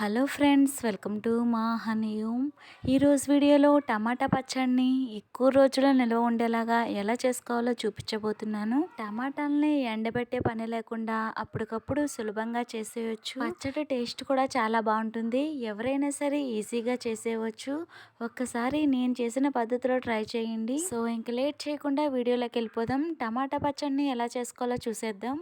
Hello friends welcome to మా హనీయూమ్. ఈరోజు వీడియోలో టమాటా పచ్చడిని ఎక్కువ రోజులు నిల్వ ఉండేలాగా ఎలా చేసుకోవాలో చూపించబోతున్నాను. టమాటాలని ఎండబెట్టే పని లేకుండా అప్పటికప్పుడు సులభంగా చేసేయచ్చు. పచ్చడి టేస్ట్ కూడా చాలా బాగుంటుంది. ఎవరైనా సరే ఈజీగా చేసేయవచ్చు ఒక్కసారి నేను చేసిన పద్ధతిలో ట్రై చేయండి. సో ఇంక లేట్ చేయకుండా వీడియోలోకి వెళ్ళిపోదాం. టమాటా పచ్చడిని ఎలా చేసుకోవాలో చూసేద్దాం.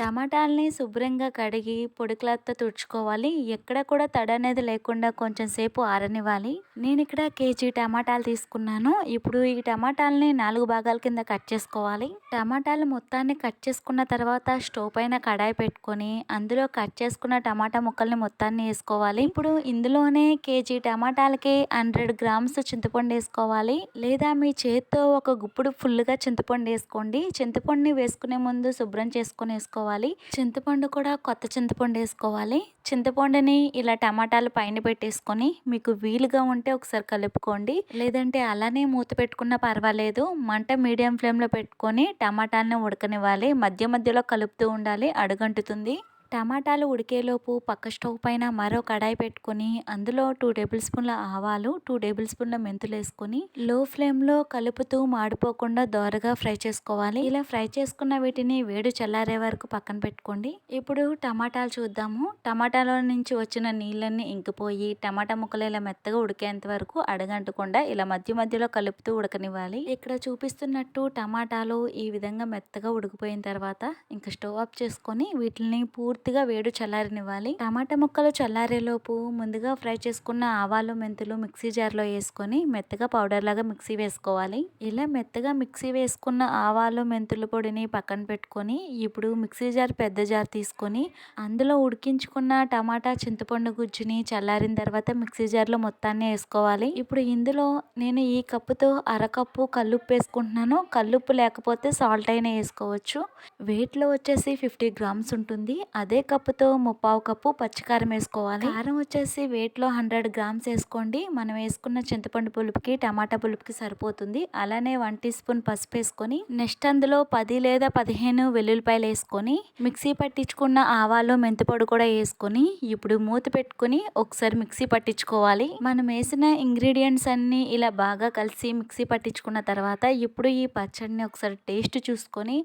టమాటాలని శుభ్రంగా కడిగి పొడి క్లాత్తో తుడుచుకోవాలి. ఎక్కడ కూడా తడ అనేది లేకుండా కొంచెం సేపు ఆరనివ్వాలి. నేను ఇక్కడ కేజీ టమాటాలు తీసుకున్నాను. ఇప్పుడు ఈ టమాటాలని నాలుగు భాగాల కింద కట్ చేసుకోవాలి. టమాటాలు మొత్తాన్ని కట్ చేసుకున్న తర్వాత స్టవ్ పైన కడాయి పెట్టుకొని అందులో కట్ చేసుకున్న టమాటా ముక్కల్ని మొత్తాన్ని వేసుకోవాలి. ఇప్పుడు ఇందులోనే కేజీ టమాటాలకి హండ్రెడ్ గ్రామ్స్ చింతపండు వేసుకోవాలి. లేదా మీ చేత్తో ఒక గుప్పుడు ఫుల్గా చింతపండు వేసుకోండి. చింతపండుని వేసుకునే ముందు శుభ్రం చేసుకొని వేసుకోవాలి. వేసుకోవాలి. చింతపండు కూడా కొత్త చింతపండు వేసుకోవాలి. చింతపండుని ఇలా టమాటాలు పైన పెట్టేసుకొని మీకు వీలుగా ఉంటే ఒకసారి కలుపుకోండి. లేదంటే అలానే మూత పెట్టుకున్నా పర్వాలేదు. మంట మీడియం ఫ్లేమ్లో పెట్టుకొని టమాటాలని ఉడకనివ్వాలి. మధ్య మధ్యలో కలుపుతూ ఉండాలి. అడుగంటుతుంది. టమాటాలు ఉడికేలోపు పక్క స్టవ్ పైన మరో కడాయి పెట్టుకొని అందులో టూ టేబుల్ స్పూన్ల ఆవాలు టూ టేబుల్ స్పూన్ల మెంతులు వేసుకొని లో ఫ్లేమ్లో కలుపుతూ మాడిపోకుండా దోరగా ఫ్రై చేసుకోవాలి. ఇలా ఫ్రై చేసుకున్న వీటిని వేడి చల్లారే వరకు పక్కన పెట్టుకోండి. ఇప్పుడు టమాటాలు చూద్దాము. టమాటాలో నుంచి వచ్చిన నీళ్ళన్నీ ఇంకిపోయి టమాటా ముక్కలు ఇలా మెత్తగా ఉడికేంత వరకు అడగంటకుండా ఇలా మధ్య మధ్యలో కలుపుతూ ఉడకనివ్వాలి. ఇక్కడ చూపిస్తున్నట్టు టమాటాలు ఈ విధంగా మెత్తగా ఉడికిపోయిన తర్వాత ఇంకా స్టవ్ ఆఫ్ చేసుకొని వీటిని పూర్తి పూర్తిగా వేడి చల్లారనివ్వాలి. టమాటా ముక్కలు చల్లారేలోపు ముందుగా ఫ్రై చేసుకున్న ఆవాలు మెంతులు మిక్సీ జార్లో వేసుకొని మెత్తగా పౌడర్ లాగా మిక్సీ వేసుకోవాలి. ఇలా మెత్తగా మిక్సీ వేసుకున్న ఆవాలు మెంతుల పొడిని పక్కన పెట్టుకొని ఇప్పుడు మిక్సీ జార్ పెద్ద జార్ తీసుకొని అందులో ఉడికించుకున్న టమాటా చింతపండు గుజ్జుని చల్లారిన తర్వాత మిక్సీ జార్లో మొత్తాన్ని వేసుకోవాలి. ఇప్పుడు ఇందులో నేను ఈ కప్పుతో అరకప్పు కల్లుప్పు వేసుకుంటున్నాను. కల్లుప్పు లేకపోతే సాల్ట్ అయినా వేసుకోవచ్చు. వెయిట్లో వచ్చేసి ఫిఫ్టీ గ్రామ్స్ ఉంటుంది. అదే కప్పుతో ముప్పావు కప్పు పచ్చికారం వేసుకోవాలి. కారం వచ్చేసి వెయిట్లో హండ్రెడ్ గ్రామ్స్ వేసుకోండి. మనం వేసుకున్న చింతపండు పులుపుకి టమాటా పులుపుకి సరిపోతుంది. అలానే వన్ టీ స్పూన్ పసుపు వేసుకొని నెక్స్ట్ అందులో పది లేదా పదిహేను వెల్లుల్లిపాయలు వేసుకొని మిక్సీ పట్టించుకున్న ఆవాలు మెంతిపొడి కూడా వేసుకొని ఇప్పుడు మూత పెట్టుకుని ఒకసారి మిక్సీ పట్టించుకోవాలి. మనం వేసిన ఇంగ్రీడియంట్స్ అన్ని ఇలా బాగా కలిసి మిక్సీ పట్టించుకున్న తర్వాత ఇప్పుడు ఈ పచ్చడిని ఒకసారి టేస్ట్ చూసుకొని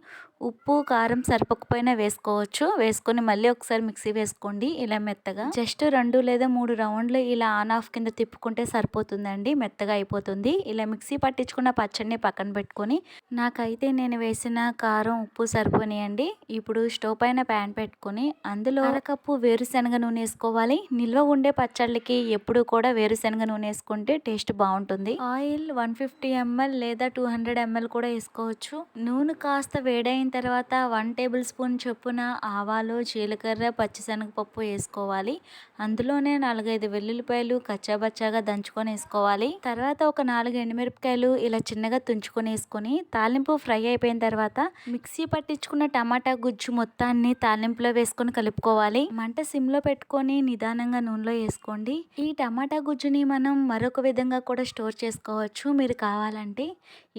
ఉప్పు కారం సరిపోకపోయినా వేసుకోవచ్చు. వేసుకొని మళ్ళీ ఒకసారి మిక్సీ వేసుకోండి ఇలా మెత్తగా. జస్ట్ రెండు లేదా మూడు రౌండ్లు ఇలా ఆన్ ఆఫ్ కింద తిప్పుకుంటే సరిపోతుందండి. మెత్తగా అయిపోతుంది. ఇలా మిక్సీ పట్టించుకున్న పచ్చడిని పక్కన పెట్టుకొని నాకైతే నేను వేసిన కారం ఉప్పు సరిపోనియండి. ఇప్పుడు స్టవ్ పైన ప్యాన్ పెట్టుకొని అందులో అరకప్పు వేరుశనగ నూనె వేసుకోవాలి. నిల్వ ఉండే పచ్చళ్ళకి ఎప్పుడు కూడా వేరుశనగ నూనె వేసుకుంటే టేస్ట్ బాగుంటుంది. ఆయిల్ వన్ ఫిఫ్టీ ఎంఎల్ లేదా టూ హండ్రెడ్ ఎంఎల్ కూడా వేసుకోవచ్చు. నూనె కాస్త వేడైన తర్వాత వన్ టేబుల్ స్పూన్ చొప్పున ఆవాలు జీలకర్ర పచ్చిశనగపప్పు వేసుకోవాలి. అందులోనే నాలుగైదు వెల్లుల్లిపాయలు కచ్చాబచ్చాగా దంచుకొని వేసుకోవాలి. తర్వాత ఒక నాలుగు ఎండుమిరపకాయలు ఇలా చిన్నగా తుంచుకొని వేసుకొని తాలింపు ఫ్రై అయిపోయిన తర్వాత మిక్సీ పట్టించుకున్న టమాటా గుజ్జు మొత్తాన్ని తాలింపులో వేసుకొని కలుపుకోవాలి. మంట సిమ్లో పెట్టుకొని నిదానంగా నూనెలో వేసుకోండి. ఈ టమాటా గుజ్జుని మనం మరొక విధంగా కూడా స్టోర్ చేసుకోవచ్చు. మీరు కావాలంటే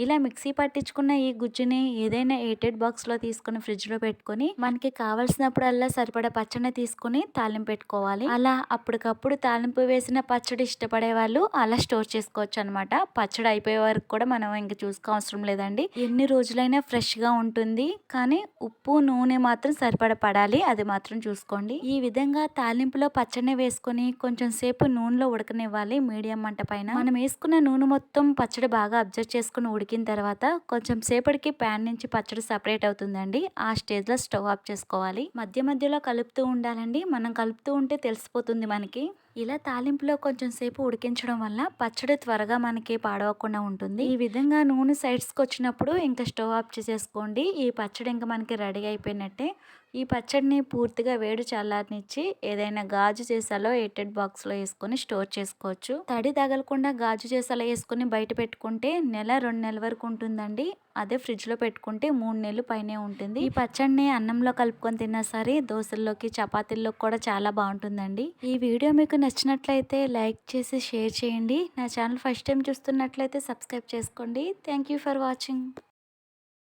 ఇలా మిక్సీ పట్టించుకున్న ఈ గుజ్జుని ఏదైనా ఎయిటెడ్ బాక్స్లో తీసుకొని ఫ్రిడ్జ్లో పెట్టుకొని మనకి కావాల్సినప్పుడల్లా సరిపడా పచ్చడి తీసుకుని తాలింపు పెట్టుకోవాలి. అలా అప్పటికప్పుడు తాలింపు వేసిన పచ్చడి ఇష్టపడే వాళ్ళు అలా స్టోర్ చేసుకోవచ్చు అనమాట పచ్చడి అయిపోయే వరకు కూడా మనం ఇంకా చూసుకో అవసరం లేదండి. ఎన్ని రోజులైనా ఫ్రెష్గా ఉంటుంది కానీ ఉప్పు నూనె మాత్రం సరిపడ పడాలి. అది మాత్రం చూసుకోండి. ఈ విధంగా తాలింపులో పచ్చడిని వేసుకొని కొంచెం సేపు నూనెలో ఉడకనివ్వాలి మీడియం మంట పైన. మనం వేసుకున్న నూనె మొత్తం పచ్చడి బాగా అబ్జర్వ్ చేసుకుని ఉడికిన తర్వాత కొంచెం సేపటికి ప్యాన్ నుంచి పచ్చడి సపరేట్ అవుతుందండి. ఆ స్టేజ్లో స్టవ్ ఆఫ్ చేసుకోవాలి. మధ్య మధ్యలో కలుపుతూ ఉండాలండి. మనం కలుపుతూ ఉంటే తెలిసిపోతుంది మనకి. ఇలా తాలింపులో కొంచెం సేపు ఉడికించడం వల్ల పచ్చడి త్వరగా మనకి పాడవకుండా ఉంటుంది. ఈ విధంగా నూనె సైడ్స్కి వచ్చినప్పుడు ఇంకా స్టవ్ ఆఫ్ చేసేసుకోండి. ఈ పచ్చడి ఇంకా మనకి రెడీ అయిపోయినట్టే. ఈ పచ్చడిని పూర్తిగా వేడి చల్లారనిచ్చి ఏదైనా గాజు చేసాలో ఎయిటెడ్ బాక్స్లో వేసుకొని స్టోర్ చేసుకోవచ్చు. తడి తగలకుండా గాజు చేసాలో వేసుకొని బయట పెట్టుకుంటే నెల రెండు నెలల వరకు ఉంటుందండి. అదే ఫ్రిడ్జ్లో పెట్టుకుంటే మూడు నెలలు పైనే ఉంటుంది. ఈ పచ్చడిని అన్నంలో కలుపుకొని తిన్నా సరే దోశల్లోకి చపాతీల్లోకి కూడా చాలా బాగుంటుందండి. ఈ వీడియో మీకు నచ్చినట్లయితే లైక్ చేసి షేర్ చేయండి. నా ఛానల్ ఫస్ట్ టైం చూస్తున్నట్లయితే సబ్స్క్రైబ్ చేసుకోండి. Thank for watching.